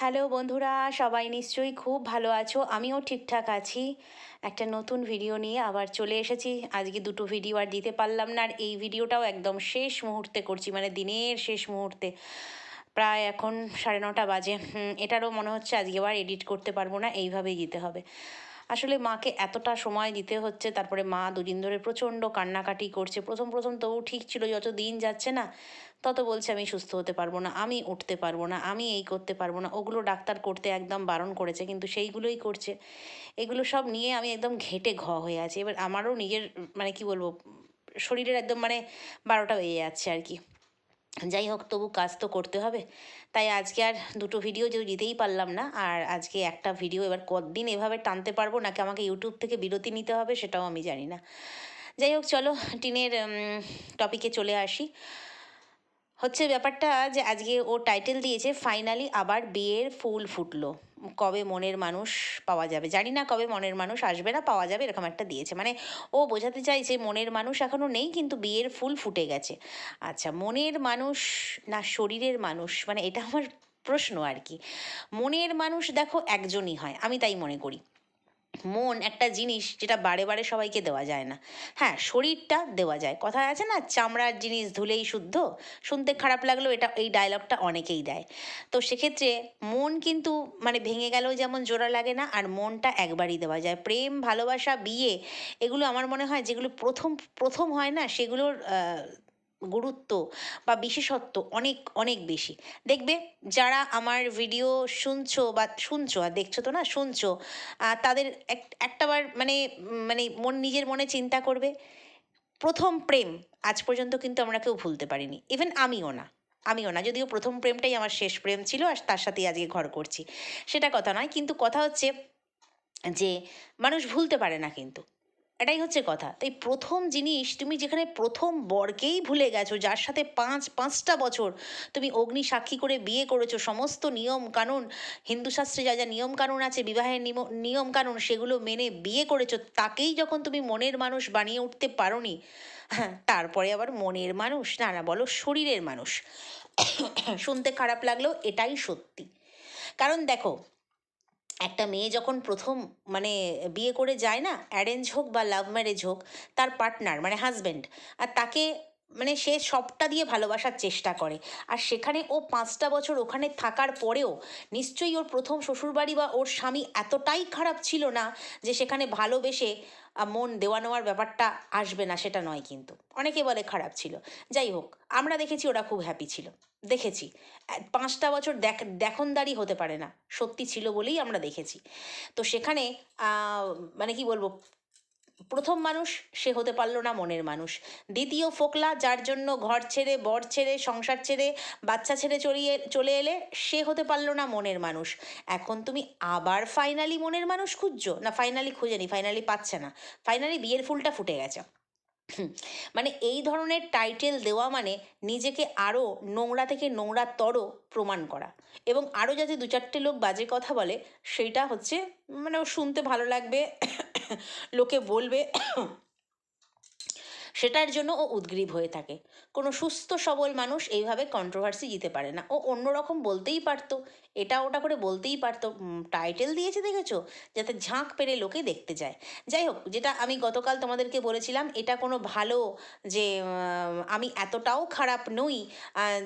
Hello বন্ধুরা, সবাই নিশ্চয়ই খুব ভালো আছো, আমিও ঠিকঠাক আছি। একটা নতুন ভিডিও নিয়ে আবার চলে এসেছি। আজকে দুটো ভিডিও আর দিতে পারলাম না, আর এই ভিডিওটাও একদম শেষ মুহূর্তে করছি মানে দিনের শেষ মুহূর্তে। প্রায় এখন সাড়ে নটা বাজে এটারও মনে হচ্ছে আজকে আবার এডিট করতে পারব না, এইভাবেই দিতে হবে। আসলে মাকে এতটা সময় দিতে হচ্ছে, তারপরে মা দুদিন ধরে প্রচণ্ড কান্নাকাটি করছে, প্রথম প্রথম তবু ঠিক ছিল যত দিন যাচ্ছে না তত বলছে আমি সুস্থ হতে পারব না, আমি উঠতে পারব না, আমি এই করতে পারব না। ওগুলো ডাক্তার করতে একদম বারণ করেছে, কিন্তু সেইগুলোই করছে। এগুলো সব নিয়ে আমি একদম ঘেটে ঘ হয়ে আছি। এবার আমারও নিজের মানে কি বলব, শরীরের একদম মানে বারোটা বেজে যাচ্ছে আর কি। যাই হোক, তবু কাজ তো করতে হবে। তাই আজকে আর দুটো ভিডিও যেহেতু দিতেই পারলাম না, আর আজকে একটা ভিডিও এবার কতদিন এভাবে টানতে পারব, নাকি আমাকে ইউটিউব থেকে বিরতি নিতে হবে, সেটাও আমি জানি না। যাই হোক, চলো, টিনের টপিকে চলে আসি। হচ্ছে ব্যাপারটা যে আজকে ও টাইটেল দিয়েছে ফাইনালি আবার বিয়ের ফুল ফুটলো। কবে মনের মানুষ পাওয়া যাবে? জানি না কবে মনের মানুষ আসবে না, পাওয়া যাবে এরকম একটা দিয়েছে। মানে ও বোঝাতে চাইছে মনের মানুষ এখনও নেই, কিন্তু বিয়ের ফুল ফুটে গেছে। আচ্ছা মনের মানুষ না শরীরের মানুষ? মানে এটা আমার প্রশ্ন আর কি। মনের মানুষ দেখো একজনই হয়, আমি তাই মনে করি। মন একটা জিনিস যেটা বারে বারে সবাইকে দেওয়া যায় না। হ্যাঁ শরীরটা দেওয়া যায়। কথা আছে না, চামড়ার জিনিস ধুলেই শুদ্ধ, শুনতে খারাপ লাগলেও এটা, এই ডায়লগটা অনেকেই দেয়। তো সেক্ষেত্রে মন কিন্তু মানে ভেঙে গেলেও যেমন জোড়া লাগে না, আর মনটা একবারই দেওয়া যায়। প্রেম, ভালোবাসা, বিয়ে, এগুলো আমার মনে হয় যেগুলো প্রথম প্রথম হয় না, সেগুলোর গুরুত্ব বা বিশেষত্ব অনেক অনেক বেশি। দেখবে যারা আমার ভিডিও শুনছো বা শুনছো আর দেখছ তো না, শুনছো তাদের এক- একটাবার মানে মানে মন, নিজের মনে চিন্তা করবে, প্রথম প্রেম আজ পর্যন্ত কিন্তু আমরা কেউ ভুলতে পারিনি। ইভেন আমিও না। আমিও না। যদিও প্রথম প্রেমটাই আমার শেষ প্রেম ছিল আর তার সাথেই আজকে ঘর করছি। সেটা কথা নয়। কিন্তু কথা হচ্ছে যে, মানুষ ভুলতে পারে না কিন্তু। এটাই হচ্ছে কথা। তাই প্রথম জিনিস তুমি যেখানে প্রথম বরকেই ভুলে গেছো, যার সাথে পাঁচ, পাঁচটা বছর তুমি অগ্নি সাক্ষী করে বিয়ে করেছ, সমস্ত নিয়ম কানুন, হিন্দু শাস্ত্রে যা যা নিয়ম কানুন আছে, বিবাহের নিয়ম কানুন সেগুলো মেনে বিয়ে করেছ, তাকেই যখন তুমি মনের মানুষ বানিয়ে উঠতে পারোনি হ্যাঁ তারপরে আবার মনের মানুষ, না না, বলো শরীরের মানুষ। শুনতে খারাপ লাগলেও এটাই সত্যি। কারণ দেখো একটা মেয়ে যখন প্রথম মানে বিয়ে করে যায় না অ্যারেঞ্জ হোক বা লাভ ম্যারেজ হোক, তার পার্টনার মানে হাজব্যান্ড আর তাকে মানে সে সবটা দিয়ে ভালোবাসার চেষ্টা করে। আর সেখানে ও পাঁচটা বছর ওখানে থাকার পরেও নিশ্চয়ই ওর প্রথম শ্বশুরবাড়ি বা ওর স্বামী এতটাই খারাপ ছিল না যে সেখানে ভালোবেসে মন দেওয়া নেওয়ার ব্যাপারটা আসবে না সেটা নয় কিন্তু। অনেকে বলে খারাপ ছিল। যাই হোক, আমরা দেখেছি ওরা খুব হ্যাপি ছিল। দেখেছি। পাঁচটা বছর দেখ, দেখনদারি হতে পারে না। সত্যি ছিল বলেই আমরা দেখেছি। তো সেখানে মানে কি বলব প্রথম মানুষ, সে হতে পারল না মনের মানুষ। দ্বিতীয় ফোকলা, যার জন্য ঘর ছেড়ে, বর ছেড়ে, সংসার ছেড়ে, বাচ্চা ছেড়ে চলিয়ে চলে এলে সে হতে পারল না মনের মানুষ। এখন তুমি আবার ফাইনালি মনের মানুষ খুঁজছো? না ফাইনালি খুঁজেনি ফাইনালি পাচ্ছে না। ফাইনালি বিয়ের ফুলটা ফুটে গেছে। মানে এই ধরনের টাইটেল দেওয়া মানে নিজেকে আরও নোংরা থেকে নোংরাতর প্রমাণ করা। এবং আরও যাতে দু চারটে লোক বাজে কথা বলে, সেইটা হচ্ছে মানে শুনতে ভালো লাগবে লোকে বলবে সেটার জন্য ও উদ্গ্রীব হয়ে থাকে। কোনো সুস্থ, সবল মানুষ এইভাবে কন্ট্রোভার্সি দিতে পারে না। ও অন্যরকম বলতেই পারতো। এটা ওটা করে বলতেই পারতো। টাইটেল দিয়েছে দেখেছ? যাতে ঝাঁক পেরে লোকে দেখতে যায়। যাই হোক, যেটা আমি গতকাল তোমাদেরকে বলেছিলাম, এটা কোনো ভালো যে আমি এতটাও খারাপ নই।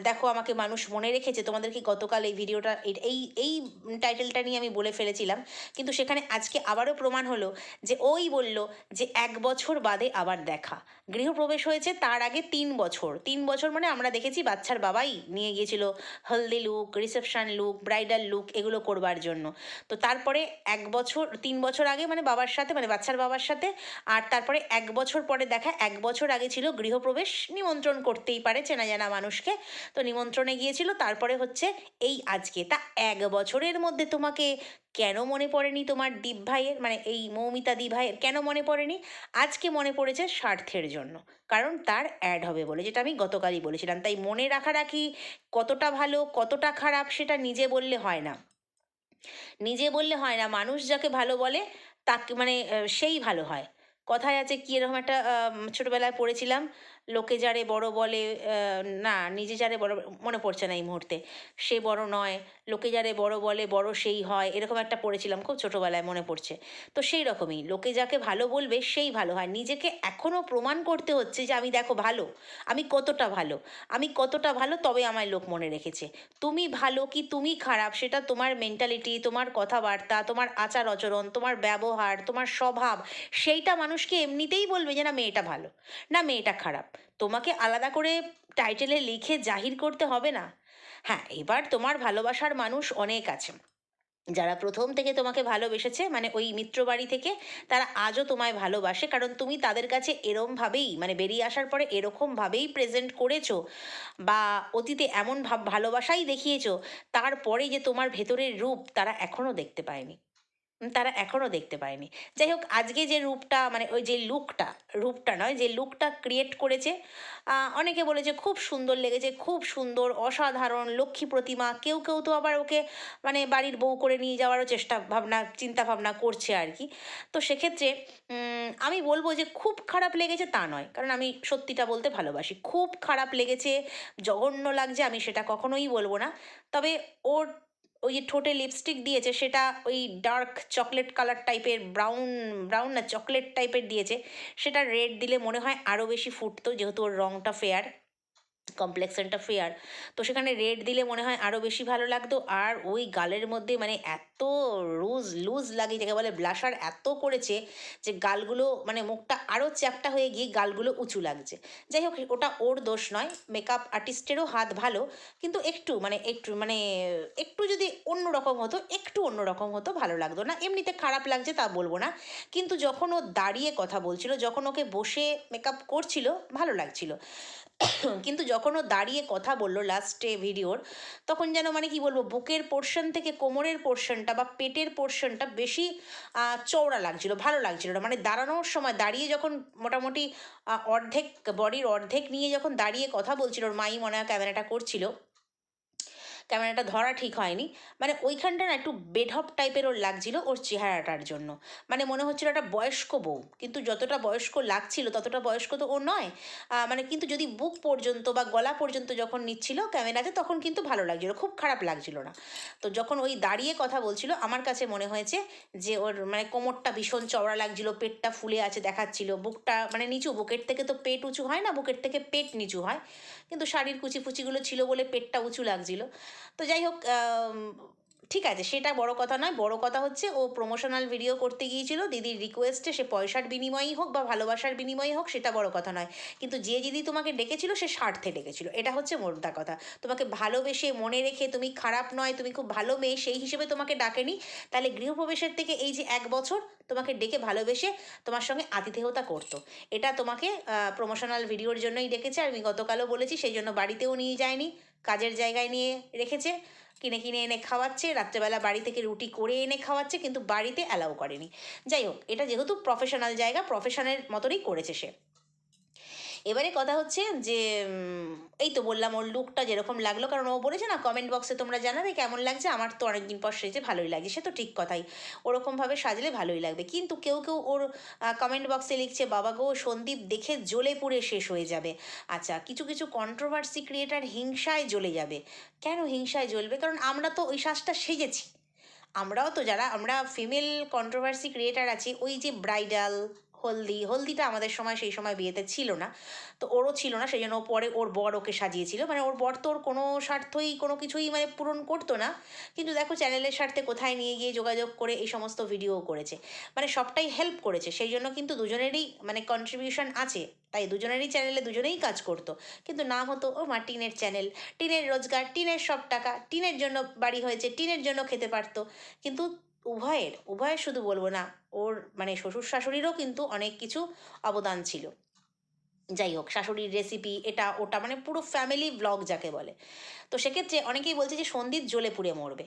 দেখো, আমাকে মানুষ মনে রেখেছে। তোমাদেরকে গতকাল এই ভিডিওটা, এই এই টাইটেলটা নিয়ে আমি বলে ফেলেছিলাম। কিন্তু সেখানে আজকে আবারও প্রমাণ হলো যে ওই বলল যে, এক বছর বাদে আবার দেখা। গৃহপ্রবেশ হয়েছে তার আগে তিন বছর। তিন বছর মানে আমরা দেখেছি বাচ্চার বাবাই নিয়ে গিয়েছিল Haldi look reception look bridal look এগুলো করবার জন্য। তো তারপরে এক বছর, তিন বছর আগে মানে বাবার সাথে মানে বাচ্চার বাবার সাথে আর তারপরে এক বছর পরে দেখা, এক বছর আগে ছিল গৃহপ্রবেশ, নিমন্ত্রণ করতেই পারে চেনা জানা মানুষকে। তো নিমন্ত্রণে গিয়েছিল, তারপরে হচ্ছে এই আজকে। তা এক বছরের মধ্যে তোমাকে কেন মনে পড়েনি তোমার দীপ ভাইয়ের মানে এই মৌমিতা দি ভাইয়ের কেন মনে পড়েনি? আজকে মনে পড়েছে স্বার্থের জন্য। কারণ তার অ্যাড হবে বলে, যেটা আমি গতকালই বলেছিলাম। তাই মনে রাখা রাখি, কতটা ভালো, কতটা খারাপ সেটা নিজে বললে হয় না। নিজে বললে হয় না। মানুষ যাকে ভালো বলে, তাকে মানে সেই ভালো হয়। কথায় আছে কি এরকম একটা ছোটোবেলায় পড়েছিলাম লোকে যারে বড় বলে না, নিজে যারে বড় মনে পড়ছে না এই মুহূর্তে। সে বড় নয়, লোকে যারে বড় বলে, বড় সেই হয়, এরকম একটা পড়েছিলাম খুব ছোটোবেলায়, মনে পড়ছে। তো সেই রকমই, লোকে যাকে ভালো বলবে, সেই ভালো হয়। নিজেকে এখনও প্রমাণ করতে হচ্ছে যে, আমি দেখো ভালো, আমি কতটা ভালো, আমি কতটা ভালো তবে আমায় লোক মনে রেখেছে। তুমি ভালো কি তুমি খারাপ, সেটা তোমার মেন্টালিটি তোমার কথাবার্তা, তোমার আচার আচরণ, তোমার ব্যবহার, তোমার স্বভাব, সেইটা মানুষকে এমনিতেই বলবে যে, না, মেয়েটা ভালো, না, মেয়েটা খারাপ। তোমাকে আলাদা করে টাইটেলে লিখে জাহির করতে হবে না। হ্যাঁ এবার তোমার ভালোবাসার মানুষ অনেক আছে। যারা প্রথম থেকে তোমাকে ভালোবেসেছে মানে ওই মিত্র বাড়ি থেকে, তারা আজও তোমায় ভালোবাসে, কারণ তুমি তাদের কাছে এরমভাবেই মানে বেরিয়ে আসার পরে এরকমভাবেই প্রেজেন্ট করেছ, বা অতীতে এমন ভাব ভালোবাসাই দেখিয়েছো, তারপরে যে তোমার ভেতরের রূপ তারা এখনও দেখতে পায়নি। তারা এখনও দেখতে পায়নি। যাই হোক, আজকে যে রূপটা মানে ওই যে লুকটা, রূপটা নয়, যে লুকটা ক্রিয়েট করেছে অনেকে বলেছে খুব সুন্দর লেগেছে, খুব সুন্দর, অসাধারণ, লক্ষ্মী প্রতিমা, কেউ কেউ তো আবার ওকে মানে বাড়ির বউ করে নিয়ে যাওয়ারও চেষ্টা ভাবনা, চিন্তা ভাবনা করছে আর কি। তো সেক্ষেত্রে আমি বলব যে খুব খারাপ লেগেছে তা নয়, কারণ আমি সত্যিটা বলতে ভালোবাসি। খুব খারাপ লেগেছে, জঘন্য লাগছে, আমি সেটা কখনোই বলব না। তবে ওর ওই যে ঠোঁটে লিপস্টিক দিয়েছে, সেটা ওই ডার্ক চকলেট কালার টাইপের ব্রাউন ব্রাউন না চকলেট টাইপের দিয়েছে। সেটা রেড দিলে মনে হয় আরও বেশি ফুটতো, যেহেতু ওর রঙটা ফেয়ার কমপ্লেক্সনটা ফেয়ার তো সেখানে রেড দিলে মনে হয় আরও বেশি ভালো লাগতো। আর ওই গালের মধ্যে মানে এত রুজ লুজ লাগে, যাকে বলে ব্লাশার এত করেছে যে গালগুলো মানে মুখটা আরও চ্যাপটা হয়ে গিয়ে গালগুলো উঁচু লাগছে। যাই হোক, ওটা ওর দোষ নয় মেকআপ আর্টিস্টেরও হাত ভালো, কিন্তু একটু মানে একটু মানে একটু যদি অন্য রকম হতো, একটু অন্য রকম হতো ভালো লাগতো না। এমনিতে খারাপ লাগছে তা বলব না। কিন্তু যখন ও দাঁড়িয়ে কথা বলছিল, যখন ওকে বসে মেকআপ করছিল, ভালো লাগছিল। কিন্তু যখন ও দাঁড়িয়ে কথা বলল লাস্টে ভিডিওর, তখন যেন মানে কি বলব, বুকের পোর্শন থেকে কোমরের পোর্শনটা বা পেটের পোর্শনটা বেশি চওড়া লাগছিল, ভালো লাগছিল না। মানে দাঁড়ানোর সময় দাঁড়িয়ে যখন মোটামুটি অর্ধেক বডির অর্ধেক নিয়ে যখন দাঁড়িয়ে কথা বলছিল, ওর মাই মনে হয় ক্যামেরাটা করছিল ক্যামেরাটা ধরা ঠিক হয়নি। মানে ওইখানটা না একটু বেঢপ টাইপের ওর লাগছিল ওর চেহারাটার জন্য। মানে মনে হচ্ছিল একটা বয়স্ক বউ। কিন্তু যতটা বয়স্ক লাগছিল, ততটা বয়স্ক তো ও নয়। মানে কিন্তু যদি বুক পর্যন্ত বা গলা পর্যন্ত যখন নিচ্ছিল ক্যামেরাতে, তখন কিন্তু ভালো লাগছিল, খুব খারাপ লাগছিল না। তো যখন ওই দাঁড়িয়ে কথা বলছিল, আমার কাছে মনে হয়েছে যে ওর মানে কোমরটা ভীষণ চওড়া লাগছিল, পেটটা ফুলে আছে দেখাচ্ছিল, বুকটা মানে নিচু, বুকের থেকে তো পেট উঁচু হয় না, বুকের থেকে পেট নিচু হয়। কিন্তু শাড়ির কুচি ফুচিগুলো ছিল বলে পেটটা উঁচু লাগছিল। তো যাই হোক ঠিক আছে, সেটা বড় কথা নয়। বড় কথা হচ্ছে ও প্রমোশনাল ভিডিও করতে গিয়েছিল, দিদির রিকোয়েস্টে সে পয়সার বিনিময়েই হোক বা ভালোবাসার বিনিময়ে হোক, সেটা বড় কথা নয়। কিন্তু যে দিদি তোমাকে ডেকেছিল, সে স্বার্থে ডেকেছিল। এটা হচ্ছে মোদ্দা কথা। তোমাকে ভালোবেসে মনে রেখে তুমি খারাপ নয়, তুমি খুব ভালো মেয়ে, সেই হিসেবে তোমাকে ডাকেনি। তাহলে গৃহপ্রবেশের থেকে এই যে এক বছর তোমাকে ডেকে ভালোবেসে তোমার সঙ্গে আতিথেয়তা করতো। এটা তোমাকে প্রমোশনাল ভিডিওর জন্যই ডেকেছে। আর আমি গতকালও বলেছি, সেই জন্য বাড়িতেও নিয়ে যায়নি, কাজের জায়গায় নিয়ে রেখেছে। কিনে কিনে এনে খাওয়াচ্ছে, রাত্রেবেলা বাড়ি থেকে রুটি করে এনে খাওয়াচ্ছে, কিন্তু বাড়িতে অ্যালাউ করেনি। যাই হোক, এটা যেহেতু প্রফেশনাল জায়গা প্রফেশনের মতনই করেছে সে। এবারে কথা হচ্ছে যে এই তো বললাম ওর লুকটা যেরকম লাগল, কারণ ও বলেছে না কমেন্ট বক্সে তোমরা জানাবে কেমন লাগছে, আমার তো অনেকদিন পর সেজে ভালোই লাগছে, সে তো ঠিক কথাই, ওরকমভাবে সাজলে ভালোই লাগবে, কিন্তু কেউ কেউ ওর কমেন্ট বক্সে লিখছে, বাবা গো, সন্দীপ দেখে জ্বলে পুড়ে শেষ হয়ে যাবে। আচ্ছা কিছু কিছু কন্ট্রোভার্সি ক্রিয়েটার হিংসায় জ্বলে যাবে। কেন হিংসায় জ্বলবে? কারণ আমরা তো ওই সাজটা সেজেছি। আমরাও তো যারা, আমরা ফিমেল কন্ট্রোভার্সি ক্রিয়েটার আছি, ওই যে ব্রাইডাল হলদি, হলদিটা আমাদের সময় সেই সময় বিয়েতে ছিল না। তো ওরও ছিল না, সেই জন্য পরে ওর বর ওকে সাজিয়েছিল। মানে ওর বর তো ওর কোনো স্বার্থই, কোনো কিছুই মানে পূরণ করতো না। কিন্তু দেখো চ্যানেলের স্বার্থে কোথায় নিয়ে গিয়ে যোগাযোগ করে এই সমস্ত ভিডিও করেছে। মানে সবটাই হেল্প করেছে। সেই জন্য কিন্তু দুজনেরই মানে কন্ট্রিবিউশন আছে। তাই দুজনেরই চ্যানেলে দুজনেই কাজ করতো। কিন্তু না হতো, ও মা, টিনের চ্যানেল টিনের রোজগার, টিনের সব টাকা। টিনের জন্য বাড়ি হয়েছে, টিনের জন্য খেতে পারতো। কিন্তু উভয়ের উভয়ের শুধু বলব না ওর মানে শ্বশুর শাশুড়িরও কিন্তু অনেক কিছু অবদান ছিল। যাই হোক, শাশুড়ির রেসিপি এটা ওটা মানে পুরো ফ্যামিলি ব্লগ যাকে বলে। তো সেক্ষেত্রে অনেকেই বলছে যে সন্দীপ জ্বলে পুড়ে মরবে।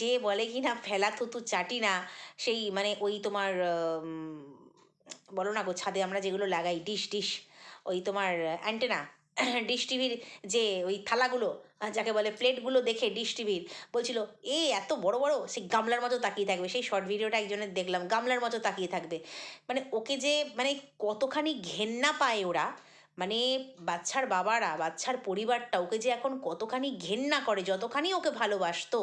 যে বলে কি না, ফেলা থুতু চাটি না, সেই মানে ওই তোমার বলো না গো, ছাদে আমরা যেগুলো লাগাই, ডিশ ডিশ, ওই তোমার অ্যান্টেনা ডিশ টিভির যে ওই থালাগুলো যাকে বলে প্লেটগুলো দেখে ডিশ টিভির বলছিল, এ, এত বড় বড়? সেই গামলার মতো তাকিয়ে থাকবে। সেই শর্ট ভিডিওটা একজনের দেখলাম, গামলার মতো তাকিয়ে থাকবে। মানে ওকে যে মানে কতখানি ঘেন্না পায় ওরা মানে বাচ্চার বাবারা, বাচ্চার পরিবারটা ওকে যে এখন কতখানি ঘেন্না করে, যতখানি ওকে ভালোবাসতো,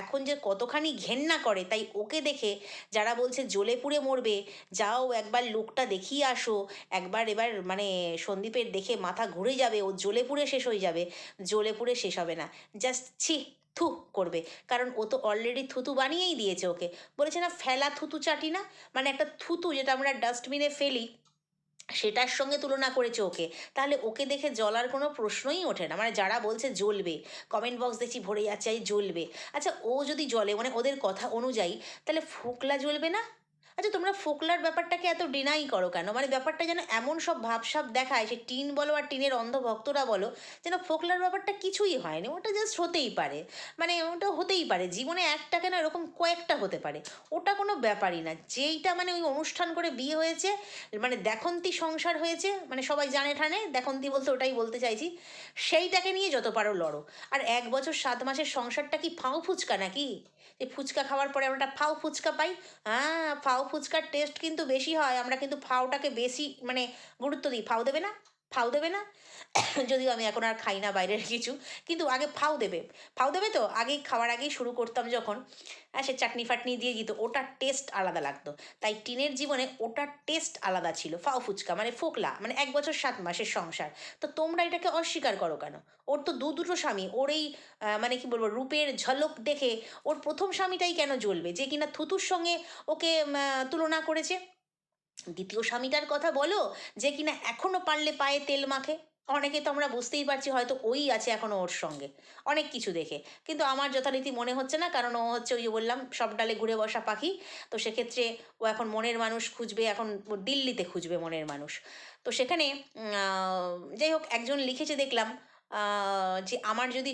এখন যে কতখানি ঘেন্না করে, তাই ওকে দেখে যারা বলছে জ্বলে পুড়ে মরবে, যাও একবার লোকটা দেখিয়ে আসো, একবার এবার মানে সন্দীপের দেখে মাথা ঘুরে যাবে, ও জ্বলে পুড়ে শেষ হয়ে যাবে, জ্বলে পুড়ে শেষ হবে না। জাস্ট ছি, থু করবে, কারণ ও তো অলরেডি থুতু বানিয়েই দিয়েছে ওকে। বলেছে না, ফেলা থুতু চাটি না মানে একটা থুতু যেটা আমরা ডাস্টবিনে ফেলি সেটার সঙ্গে তুলনা করেছে ওকে। তাহলে ওকে দেখে জ্বলার কোনো প্রশ্নই ওঠে না। মানে যারা বলছে জ্বলবে কমেন্ট বক্স দেখছি ভরে যাচ্ছে জ্বলবে। আচ্ছা ও যদি জ্বলে মানে ওদের কথা অনুযায়ী, তাহলে ফোকলা জ্বলবে না? আচ্ছা তোমরা ফোকলার ব্যাপারটাকে এত ডিনাই করো কেন? মানে ব্যাপারটা যেন এমন সব ভাবসাব দেখায়, সে টিন বলো আর টিনের অন্ধভক্তরা বলো, যেন ফোকলার ব্যাপারটা কিছুই হয়নি। ওটা জাস্ট হতেই পারে। মানে ওটা হতেই পারে। জীবনে একটা কেন এরকম কয়েকটা হতে পারে। ওটা কোনো ব্যাপারই না। যেইটা মানে ওই অনুষ্ঠান করে বিয়ে হয়েছে মানে দেখন্তি সংসার হয়েছে মানে সবাই জানে ঠানে, দেখন্তি বলতে ওটাই বলতে চাইছি, সেইটাকে নিয়ে যত পারো লড়ো। আর এক বছর সাত মাসের সংসারটা কি ফাউ ফুচকা নাকি? যে ফুচকা খাওয়ার পরে আমরা ফাউ ফুচকা পাই হ্যাঁ ফাউ ফুচকার টেস্ট কিন্তু বেশি হয়, আমরা কিন্তু ফাউটাকে বেশি মানে গুরুত্ব দিই। ফাউ দেবে না? ফাউ দেবে না? যদিও আমি এখন আর খাই না বাইরের কিছু, কিন্তু আগে ফাউ দেবে। ফাউ দেবে তো? আগেই খাওয়ার আগেই শুরু করতাম যখন হ্যাঁ সে চাটনি ফাটনি দিয়ে দিত, ওটার টেস্ট আলাদা লাগতো। তাই টিনের জীবনে ওটার টেস্ট আলাদা ছিল, ফাউ ফুচকা মানে ফোকলা মানে এক বছর সাত মাসের সংসার। তো তোমরা এটাকে অস্বীকার করো কেন? ওর তো দু দুটো স্বামী, ওর এই মানে কি বলব, রূপের ঝলক দেখে ওর প্রথম স্বামীটাই কেন জ্বলবে? যে কিনা থুতুর সঙ্গে ওকে তুলনা করেছে। দ্বিতীয় স্বামীটার কথা বলো, যে কিনা এখনও পারলে পায়ে তেল মাখে। অনেকে তো আমরা বুঝতেই পারছি হয়তো ওই আছে এখনও ওর সঙ্গে। অনেক কিছু দেখে। কিন্তু আমার যথারীতি মনে হচ্ছে না, কারণ ও হচ্ছে ওই বললাম, সব ডালে ঘুরে বসা পাখি। তো সেক্ষেত্রে ও এখন মনের মানুষ খুঁজবে, এখন দিল্লিতে খুঁজবে মনের মানুষ। তো সেখানে যাই হোক, একজন লিখেছে দেখলাম যে আমার যদি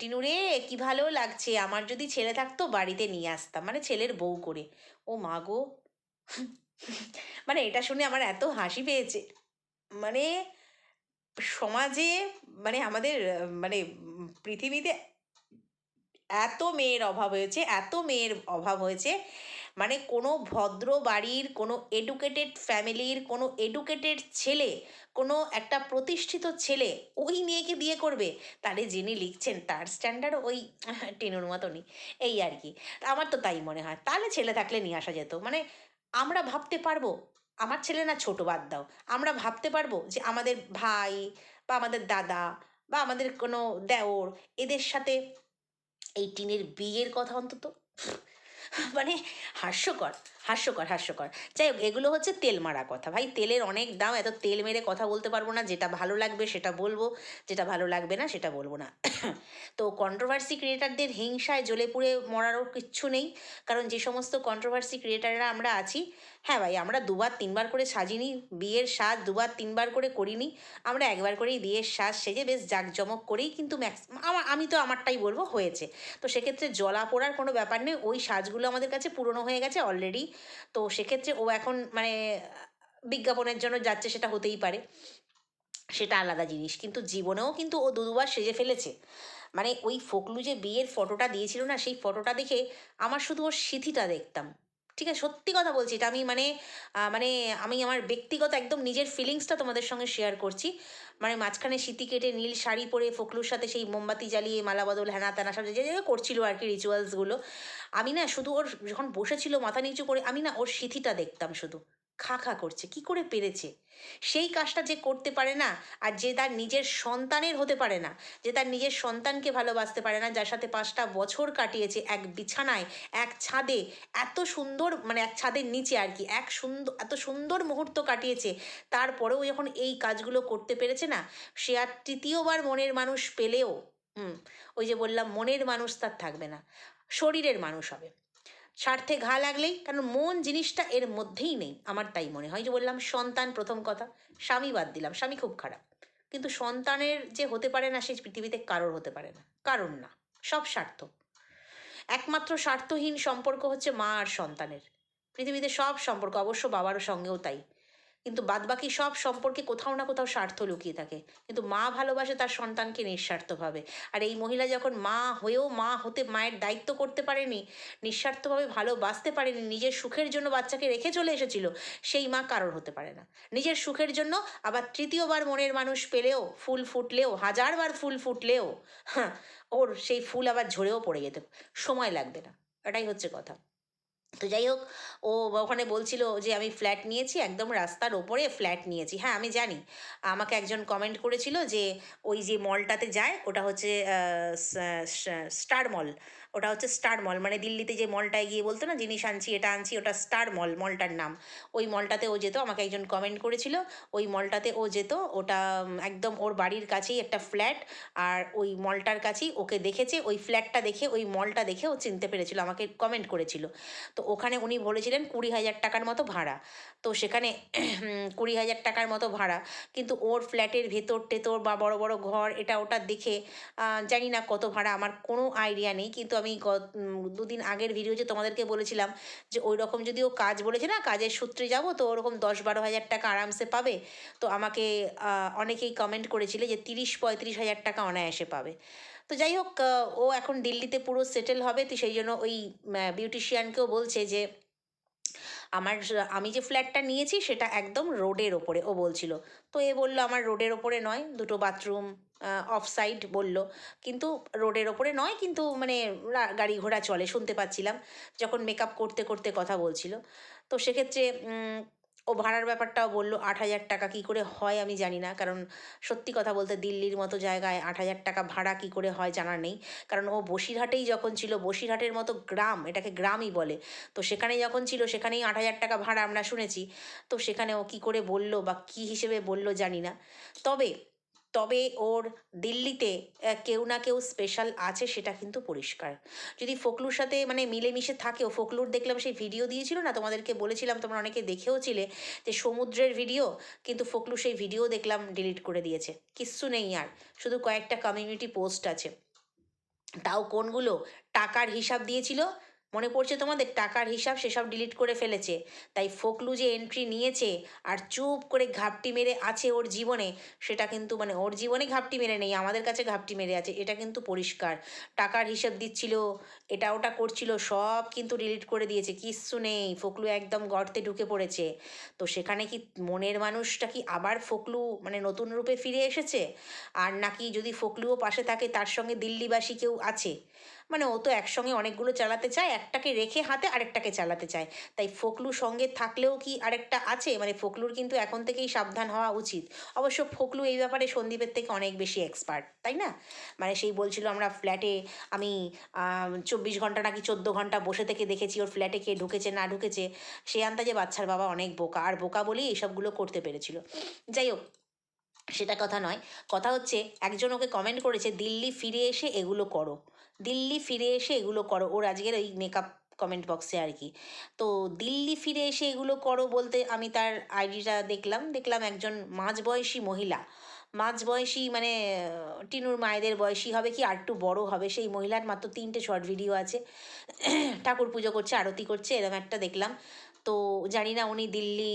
টিনুরে কি ভালো লাগছে, আমার যদি ছেলে থাকতো বাড়িতে নিয়ে আসতাম মানে ছেলের বউ করে। ও মা গো। মানে এটা শুনে আমার এত হাসি পেয়েছে। মানে সমাজে মানে আমাদের মানে পৃথিবীতে এত মেয়ের অভাব হয়েছে, এত মেয়ের অভাব হয়েছে মানে কোনো ভদ্র বাড়ির, কোনো এডুকেটেড ফ্যামিলির কোনো এডুকেটেড ছেলে, কোনো একটা প্রতিষ্ঠিত ছেলে ওই মেয়েকে বিয়ে করবে। তাহলে যিনি লিখছেন তার স্ট্যান্ডার্ড ওই টেনুর মতনই। এই আর কি। আমার তো তাই মনে হয়। তাহলে ছেলে থাকলে নিয়ে আসা যেত। মানে আমরা ভাবতে পারব আমার ছেলে না ছোট বাদ দাও। আমরা ভাবতে পারব যে আমাদের ভাই বা আমাদের দাদা বা আমাদের কোনো দেওর এদের সাথে এই টিনের বিয়ের কথা অন্তত? মানে হাস্যকর। হাস্যকর হাস্যকর। যাই হোক, এগুলো হচ্ছে তেল মারা কথা। ভাই, তেলের অনেক দাম, এত তেল মেরে কথা বলতে পারব না। যেটা ভালো লাগবে সেটা বলব, যেটা ভালো লাগবে না সেটা বলব না। তো কন্ট্রোভার্সি ক্রিয়েটারদের হিংসায় জ্বলে পুড়ে মরারও কিচ্ছু নেই। কারণ যে সমস্ত কন্ট্রোভার্সি ক্রিয়েটাররা আমরা আছি হ্যাঁ ভাই, আমরা দুবার তিনবার করে সাজিনি, বিয়ের সাজ দুবার তিনবার করে করিনি। আমরা একবার করেই বিয়ের সাজ সেজে বেশ জাঁকজমক করেই কিন্তু ম্যাক্স আমার আমি তো আমারটাই বলব হয়েছে। তো সেক্ষেত্রে জলা পোড়ার কোনো ব্যাপার নেই। ওই সাজগুলো আমাদের কাছে পুরনো হয়ে গেছে অলরেডি তো সেক্ষেত্রে ও এখন মানে বিজ্ঞাপনের জন্য যাচ্ছে সেটা হতেই পারে। সেটা আলাদা জিনিস। কিন্তু জীবনেও কিন্তু ও দু দুবার সেজে ফেলেছে। মানে ওই ফকলু যে বিয়ের ফটোটা দিয়েছিল না, সেই ফটোটা দেখে আমার শুধু ওর সিথিটা দেখতাম। ঠিক আছে, সত্যি কথা বলছি, এটা আমি মানে মানে আমি আমার ব্যক্তিগত একদম নিজের ফিলিংসটা তোমাদের সঙ্গে শেয়ার করছি। মানে মাঝখানে সিটি কেটে নীল শাড়ি পরে ফকলুর সাথে সেই মোমবাতি জ্বালিয়ে মালা বদল, হ্যানা ত্যানা সব যে যে করছিল আর কি রিচুয়ালসগুলো আমি না শুধু ওর যখন বসেছিল মাথা নিচু করে, আমি না ওর সিথিটা দেখতাম শুধু। খা খা করছে, কি করে পেরেছে? সেই কাজটা যে করতে পারে না আর যে তার নিজের সন্তানের হতে পারে না, যে তার নিজের সন্তানকে ভালোবাসতে পারে না, যার সাথে পাঁচটা বছর কাটিয়েছে এক বিছানায়, এক ছাদে, এত সুন্দর মানে এক ছাদের নিচে আর কি, এক সুন্দর এত সুন্দর মুহূর্ত কাটিয়েছে, তারপরেও যখন এই কাজগুলো করতে পেরেছে না, সে আর তৃতীয়বার মনের মানুষ পেলেও, হুম, ওই যে বললাম মনের মানুষ তার থাকবে না, শরীরের মানুষ হবে। স্বার্থে ঘা লাগলেই, কারণ মন জিনিসটা এর মধ্যেই নেই। আমার তাই মনে হয়। যে বললাম, সন্তান প্রথম কথা। স্বামী বাদ দিলাম। স্বামী খুব খারাপ। কিন্তু সন্তানের যে হতে পারে না, সে পৃথিবীতে কারোর হতে পারে না। কারণ না। সব স্বার্থ। একমাত্র স্বার্থহীন সম্পর্ক হচ্ছে মা আর সন্তানের। পৃথিবীতে সব সম্পর্ক, অবশ্য বাবার সঙ্গেও তাই। কিন্তু বাদবাকি সব সম্পর্কে কোথাও না কোথাও স্বার্থ লুকিয়ে থাকে। কিন্তু মা ভালোবাসে তার সন্তানকে নিঃস্বার্থভাবে। আর এই মহিলা যখন মা হয়েও মা হতে মায়ের দায়িত্ব করতে পারেনি, নিঃস্বার্থভাবে ভালোবাসতে পারেনি, নিজের সুখের জন্য বাচ্চাকে রেখে চলে এসেছিল, সেই মা কারোর হতে পারে না। নিজের সুখের জন্য আবার তৃতীয়বার মনের মানুষ পেলেও, ফুল ফুটলেও, হাজারবার ফুল ফুটলেও হ্যাঁ ওর সেই ফুল আবার ঝরেও পড়ে যেতে সময় লাগবে না। এটাই হচ্ছে কথা। তো যাই হোক, ও ওখানে বলছিল যে আমি ফ্ল্যাট নিয়েছি, একদম রাস্তার ওপরে ফ্ল্যাট নিয়েছি। হ্যাঁ আমি জানি। আমাকে একজন কমেন্ট করেছিল যে ওই যে মলটাতে যায়, ওটা হচ্ছে স্টার মল ওটা হচ্ছে স্টার মল মানে দিল্লিতে যে মলটায় গিয়ে বলতো না, জিনিস আনছি, এটা আনছি ওটা স্টার মল মলটার নাম। ওই মলটাতে ও যেত, আমাকে একজন কমেন্ট করেছিল, ওই মলটাতে ও যেত, ওটা একদম ওর বাড়ির কাছেই একটা ফ্ল্যাট আর ওই মলটার কাছেই ওকে দেখেছে, ওই ফ্ল্যাটটা দেখে, ওই মলটা দেখে ও চিনতে পেরেছিল, আমাকে কমেন্ট করেছিল। তো ওখানে উনি বলেছিলেন, কুড়ি হাজার টাকার মতো ভাড়া। তো সেখানে কুড়ি হাজার টাকার মতো ভাড়া। কিন্তু ওর ফ্ল্যাটের ভেতর টেতর বা বড় বড় ঘর, এটা ওটা দেখে জানি না কত ভাড়া, আমার কোনো আইডিয়া নেই। কিন্তু আমি উম, দুদিন আগের ভিডিও যে তোমাদেরকে বলেছিলাম যে ওই রকম যদি ও কাজ বলেছে না কাজের সূত্রে যাব তো ওরকম দশ বারো হাজার টাকা আরামসে পাবে। তো আমাকে অনেকেই কমেন্ট করেছিলে যে তিরিশ পঁয়ত্রিশ হাজার টাকা অনায়াসে পাবে। তো যাই হোক ও এখন দিল্লিতে পুরো সেটেল হবে তো সেই জন্য ওই বিউটিশিয়ানকেও বলছে যে আমার আমি যে ফ্ল্যাটটা নিয়েছি সেটা একদম রোডের ওপরে ও বলছিল। তো এ বলল আমার রোডের ওপরে নয় দুটো বাথরুম অফ সাইড বলল। কিন্তু রোডের ওপরে নয়, কিন্তু মানে গাড়ি ঘোড়া চলে, শুনতে পাচ্ছিলাম। যখন মেকআপ করতে করতে কথা বলছিল। তো সেক্ষেত্রে ও ভাড়ার ব্যাপারটাও বলল, আট হাজার টাকা কী করে হয় আমি জানি না। কারণ সত্যি কথা বলতে দিল্লির মতো জায়গায় আট হাজার টাকা ভাড়া কী করে হয় জানা নেই। কারণ ও বসিরহাটেই যখন ছিল, বসিরহাটের মতো গ্রাম, এটাকে গ্রামই বলে। তো সেখানে যখন ছিল, সেখানেই আট হাজার টাকা ভাড়া আমরা শুনেছি। তো সেখানে ও কী করে বলল বা কী হিসেবে বলল জানি না। তবে তবে ওর দিল্লিতে কেউ না কেউ স্পেশাল আছে সেটা কিন্তু পরিষ্কার। যদি ফকলুর সাথে মানে মিলেমিশে থাকেও ফকলুর দেখলাম সেই ভিডিও দিয়েছিল না, তোমাদেরকে বলেছিলাম, তোমরা অনেকে দেখেও ছিলে যে সমুদ্রের ভিডিও কিন্তু ফকলু সেই ভিডিও দেখলাম ডিলিট করে দিয়েছে। কিচ্ছু নেই আর, শুধু কয়েকটা কমিউনিটি পোস্ট আছে। তাও কোনগুলো? টাকার হিসাব দিয়েছিল মনে পড়ছে তোমাদের? টাকার হিসাব সেসব ডিলিট করে ফেলেছে। তাই ফোকলু যে এন্ট্রি নিয়েছে আর চুপ করে ঘাপটি মেরে আছে ওর জীবনে, সেটা কিন্তু মানে ওর জীবনে ঘাপটি মেরে নেই, আমাদের কাছে ঘাপটি মেরে আছে, এটা কিন্তু পরিষ্কার। টাকার হিসাব দিচ্ছিল, এটা ওটা করছিল, সব কিন্তু ডিলিট করে দিয়েছে, কিচ্ছু নেই, ফোকলু একদম গর্তে ঢুকে পড়েছে। তো সেখানে কি মনের মানুষটা কি আবার ফোকলু মানে নতুন রূপে ফিরে এসেছে? আর নাকি যদি ফোকলুও পাশে থাকে, তার সঙ্গে দিল্লিবাসী কেউ আছে? মানে ও তো একসঙ্গে অনেকগুলো চালাতে চায়, একটাকে রেখে হাতে আরেকটাকে চালাতে চায়। তাই ফকলু সঙ্গে থাকলেও কি আরেকটা আছে? মানে ফকলুর কিন্তু এখন থেকেই সাবধান হওয়া উচিত। অবশ্য ফকলু এই ব্যাপারে সন্দীপের থেকে অনেক বেশি এক্সপার্ট তাই না? মানে সেই বলছিল, আমরা ফ্ল্যাটে আমি চব্বিশ ঘণ্টা নাকি চোদ্দ ঘণ্টা বসে থেকে দেখেছি ওর ফ্ল্যাটে কে ঢুকেছে, না ঢুকেছে। সে আন্দাজে বাচ্চার বাবা অনেক বোকা। আর বোকা বলেই এইসবগুলো করতে পেরেছিল। যাই হোক, সেটা কথা নয়। কথা হচ্ছে, একজন ওকে কমেন্ট করেছে, দিল্লি ফিরে এসে এগুলো করো। দিল্লি ফিরে এসে এগুলো করো। ওর আজকের ওই মেকআপ কমেন্ট বক্সে আর কি। তো দিল্লি ফিরে এসে এগুলো করো বলতে আমি তার আইডিটা দেখলাম। দেখলাম একজন মাঝবয়সী মহিলা। মাঝবয়সী মানে টিনুর মায়েদের বয়সী হবে কি, আর একটু বড় হবে। সেই মহিলার মাত্র তিনটে শর্ট ভিডিও আছে। ঠাকুর পুজো করছে, আরতি করছে এরকম একটা দেখলাম। তো জানি না উনি দিল্লি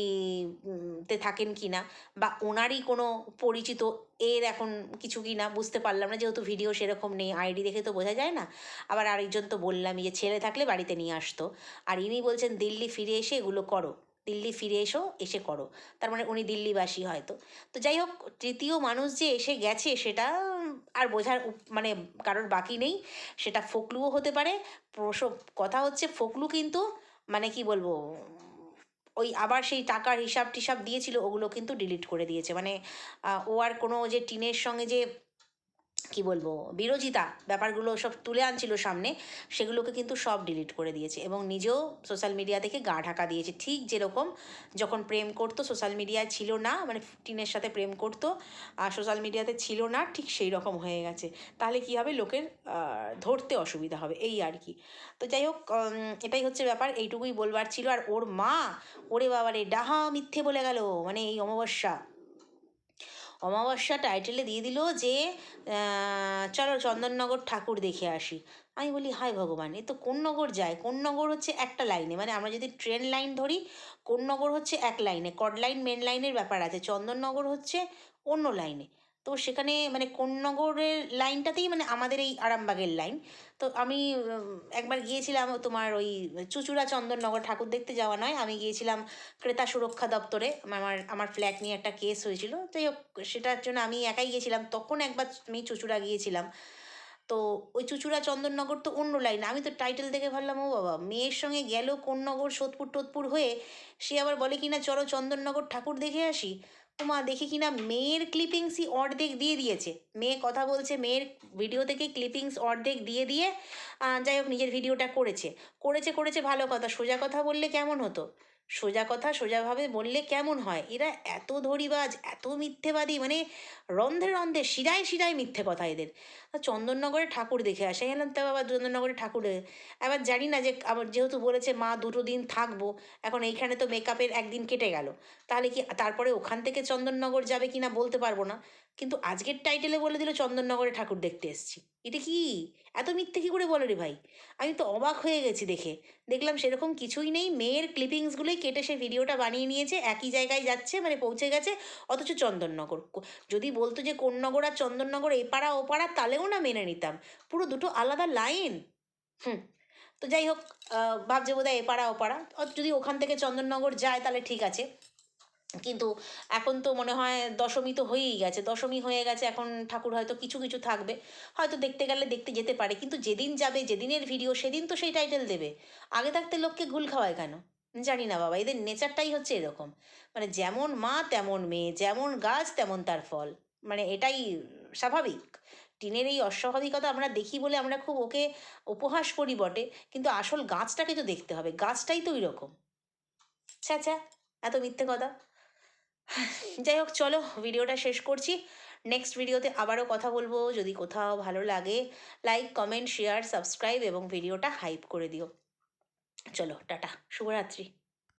উম, তে থাকেন কি না বা ওনারই কোনো পরিচিত এর এখন কিছু কি না বুঝতে পারলাম না যেহেতু ভিডিও সেরকম নেই আইডি দেখে তো বোঝা যায় না। আবার আরেকজন তো বললামই যে ছেলে থাকলে বাড়িতে নিয়ে আসতো। আর ইনি বলছেন দিল্লি ফিরে এসে এগুলো করো। দিল্লি ফিরে এসো এসে করো। তার মানে উনি দিল্লিবাসী হয়তো। তো যাই হোক তৃতীয় মানুষ যে এসে গেছে সেটা আর বোঝার মানে কারোর বাকি নেই। সেটা ফকলুও হতে পারে। প্রসব কথা হচ্ছে ফকলু কিন্তু মানে কি বলব, ওই আবার সেই টাকার হিসাব টিসাব দিয়েছিল, ওগুলো কিন্তু ডিলিট করে দিয়েছে। মানে ও আর কোনো যে টিনের সঙ্গে যে কি বলব, বিরোধিতা ব্যাপারগুলো সব তুলে আনছিল সামনে, সেগুলোকে কিন্তু সব ডিলিট করে দিয়েছে এবং নিজেও সোশ্যাল মিডিয়া থেকে গা ঢাকা দিয়েছে। ঠিক যেরকম যখন প্রেম করতো সোশ্যাল মিডিয়ায় ছিল না মানে টিনের সাথে প্রেম করতো, আর সোশ্যাল মিডিয়াতে ছিল না, ঠিক সেই রকম হয়ে গেছে। তাহলে কি হবে? লোকের ধরতে অসুবিধা হবে, এই আর কি। তো যাই হোক এটাই হচ্ছে ব্যাপার, এইটুকুই বলবার ছিল। আর ওর মা, ওরে বাবারে, ডাহা মিথ্যে বলে গেল মানে এই অমাবস্যা। অমাবস্যা টাইটেলে দিয়ে দিল যে চলো চন্দননগর ঠাকুর দেখে আসি। আমি বলি, হায় ভগবান, এ তো কোন নগর যায়? কোন নগর হচ্ছে একটা লাইনে মানে আমরা যদি ট্রেন লাইন ধরি, কোন নগর হচ্ছে এক লাইনে কড লাইন মেন লাইনের ব্যাপার আছে, চন্দননগর হচ্ছে অন্য লাইনে তো সেখানে মানে কোন নগরের লাইনটাতেই মানে আমাদের এই আরামবাগের লাইন। তো আমি একবার গিয়েছিলাম তোমার ওই চুচুড়া চন্দননগর ঠাকুর দেখতে যাওয়া নয়, আমি গিয়েছিলাম ক্রেতা সুরক্ষা দপ্তরে। আমার আমার ফ্ল্যাট নিয়ে একটা কেস হয়েছিল। তো সেটার জন্য আমি একাই গিয়েছিলাম। তখন একবার আমি চুচুড়া গিয়েছিলাম। তো ওই চুচুড়া চন্দননগর তো অন্য লাইন। আমি তো টাইটেল দেখে ভাবলাম, ও বাবা, মেয়ের সঙ্গে গেল কোন নগর সোদপুর টোদপুর হয়ে? সে আবার বলে কিনা চলো চন্দননগর ঠাকুর দেখে আসি। মা দেখি কিনা মেয়ের ক্লিপিংসই অর্ধেক দিয়ে দিয়েছে। মেয়ে কথা বলছে, মেয়ের ভিডিও থেকে ক্লিপিংস অর্ধেক দিয়ে দিয়ে যাই হোক নিজের ভিডিওটা করেছে। করেছে করেছে, ভালো কথা। সোজা কথা বললে কেমন হতো? সোজা কথা সোজাভাবে বললে কেমন হয়? এরা এত ধরিবাজ এত মিথ্যেবাদী মানে রন্ধে রন্ধে, শিরায় শিরায় মিথ্যে কথা এদের। চন্দননগরে ঠাকুর দেখে আসে। গেলাম তা আবার চন্দননগরে ঠাকুর, এবার জানি না যে, আবার যেহেতু বলেছে মা দুটো দিন থাকব, এখন এইখানে তো মেকআপের একদিন কেটে গেল। তাহলে কি তারপরে ওখান থেকে চন্দননগর যাবে কি না বলতে পারব না। কিন্তু আজকের টাইটেলে বলে দিল চন্দননগরে ঠাকুর দেখতে এসেছি। এটা কি? এত মিথ্যে কী করে বলো রে ভাই? আমি তো অবাক হয়ে গেছি দেখে। দেখলাম সেরকম কিছুই নেই। মেয়ের ক্লিপিংসগুলোই কেটে সে ভিডিওটা বানিয়ে নিয়েছে, একই জায়গায় যাচ্ছে মানে পৌঁছে গেছে, অথচ চন্দননগর। যদি বলতো যে, কোন নগর আর চন্দননগর এপাড়া ওপাড়া তাহলেও না মেনে নিতাম? পুরো দুটো আলাদা লাইন হুম। তো যাই হোক ভাবছে বোধহয় এপাড়া ওপাড়া যদি ওখান থেকে চন্দননগর যায় তাহলে ঠিক আছে। কিন্তু এখন তো মনে হয় দশমী তো হয়েই গেছে। দশমী হয়ে গেছে, এখন ঠাকুর হয়তো কিছু কিছু থাকবে। হয়তো দেখতে গেলে দেখতে যেতে পারে। কিন্তু যেদিন যাবে, যেদিনের ভিডিও সেদিন তো সেই টাইটেল দেবে। আগে থাকতে লোককে ঘুল খাওয়ায় কেন? জানি না বাবা, এদের নেচারটাই হচ্ছে এরকম। মানে যেমন মা, তেমন মেয়ে, যেমন গাছ, তেমন তার ফল। মানে এটাই স্বাভাবিক। টিনের এই অস্বাভাবিকতা আমরা দেখি বলে আমরা খুব ওকে উপহাস করি বটে, কিন্তু আসল গাছটাকে তো দেখতে হবে, গাছটাই তো ওই রকম ছ্যা ছ্যা এত মিথ্যে কথা। যাই হোক, চলো ভিডিওটা শেষ করছি। নেক্সট ভিডিওতে আবারও কথা বলব, যদি কোথাও ভালো লাগে লাইক কমেন্ট শেয়ার সাবস্ক্রাইব এবং ভিডিওটা হাইপ করে দিও। চলো, টাটা, শুভরাত্রি।